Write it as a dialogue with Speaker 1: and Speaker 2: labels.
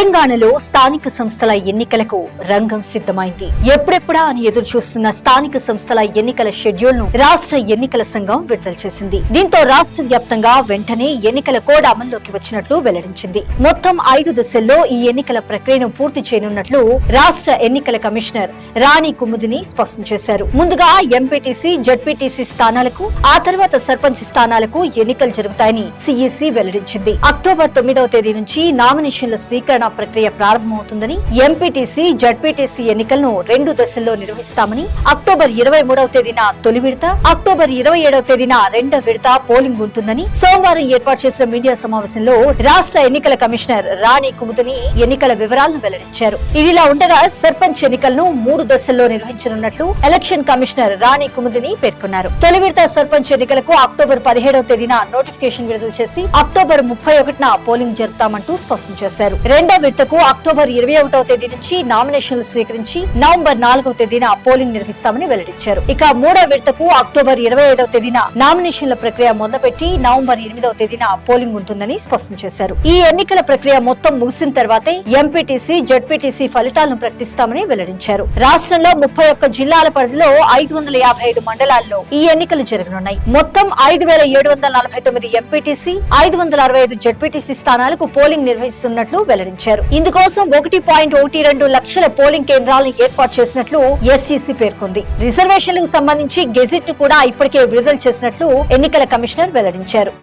Speaker 1: తెలంగాణలో స్థానిక సంస్థల ఎన్నికలకు రంగం సిద్ధమైంది. ఎప్పుడెప్పుడా అని ఎదురు చూస్తున్న స్థానిక సంస్థల ఎన్నికల షెడ్యూల్ను రాష్ట్ర ఎన్నికల సంఘం విడుదల చేసింది. దీంతో రాష్ట్ర వ్యాప్తంగా వెంటనే ఎన్నికల కోడ్ అమల్లోకి వచ్చినట్లు వెల్లడించింది. మొత్తం ఐదు దశల్లో ఈ ఎన్నికల ప్రక్రియను పూర్తి చేయనున్నట్లు రాష్ట్ర ఎన్నికల కమిషనర్ రాణి కుముదిని స్పష్టం చేశారు. ముందుగా ఎంపీటీసీ జడ్పీటీసీ స్థానాలకు ఆ తర్వాత సర్పంచ్ స్థానాలకు ఎన్నికలు జరుగుతాయని సిఈసి వెల్లడించింది. అక్టోబర్ తొమ్మిదవ తేదీ నుంచి నామినేషన్ల స్వీకరణ ప్రక్రియ ప్రారంభమవుతుందని ఎంపీటీసీ జడ్పీటీసీ ఎన్నికలను రెండు దశల్లో నిర్వహిస్తామని అక్టోబర్ ఇరవై మూడవ తేదీన తొలి విడత అక్టోబర్ ఇరవై ఏడవ తేదీన రెండవ విడత పోలింగ్ ఉంటుందని సోమవారం ఏర్పాటు చేసిన మీడియా సమావేశంలో రాష్ట్ర ఎన్నికల కమిషనర్ రాణి కుముదని ఎన్నికల వివరాలను వెల్లడించారు. ఇదిలా ఉండగా సర్పంచ్ ఎన్నికలను మూడు దశల్లో నిర్వహించనున్నట్లు ఎలక్షన్ కమిషనర్ రాణి కుముదిని పేర్కొన్నారు. తొలి విడత సర్పంచ్ ఎన్నికలకు అక్టోబర్ పదిహేడవ తేదీన నోటిఫికేషన్ విడుదల చేసి అక్టోబర్ ముప్పై ఒకటిన పోలింగ్ జరుపుతామంటూ స్పష్టం చేశారు. రెండో విడతకు అక్టోబర్ ఇరవై ఒకటవ తేదీ నుంచి నామినేషన్లు స్వీకరించి నవంబర్ నాలుగవ తేదీన పోలింగ్ నిర్వహిస్తామని వెల్లడించారు. ఇక మూడో విడతకు అక్టోబర్ ఇరవై ఐదవ తేదీన నామినేషన్ల ప్రక్రియ మొదలుపెట్టి నవంబర్ ఎనిమిదవ తేదీన పోలింగ్ ఉంటుందని స్పష్టం చేశారు. ఈ ఎన్నికల ప్రక్రియ మొత్తం ముగిసిన తర్వాతే ఎంపీటీసీ జడ్పీటీసీ ఫలితాలను ప్రకటిస్తామని వెల్లడించారు. రాష్ట్రంలో ముప్పై ఒక్క జిల్లాల పరిధిలో ఐదు వందల యాభై ఐదు మండలాల్లో ఈ ఎన్నికలు జరగనున్నాయి. మొత్తం ఐదు వేల ఏడు వందల నలభై తొమ్మిది ఎంపీటీసీ ఐదు వందల అరవై ఐదు జడ్పీటీసీ స్థానాలకు పోలింగ్ నిర్వహిస్తున్నట్లు వెల్లడించారు. ఇందుకోసం ఒకటి పాయింట్ ఒకటి రెండు లక్షల పోలింగ్ కేంద్రాలను ఏర్పాటు చేసినట్లు ఎస్సీసీ పేర్కొంది. రిజర్వేషన్లకు సంబంధించి గెజిట్ను కూడా ఇప్పటికే విడుదల చేసినట్లు ఎన్నికల కమిషనర్ వెల్లడించారు.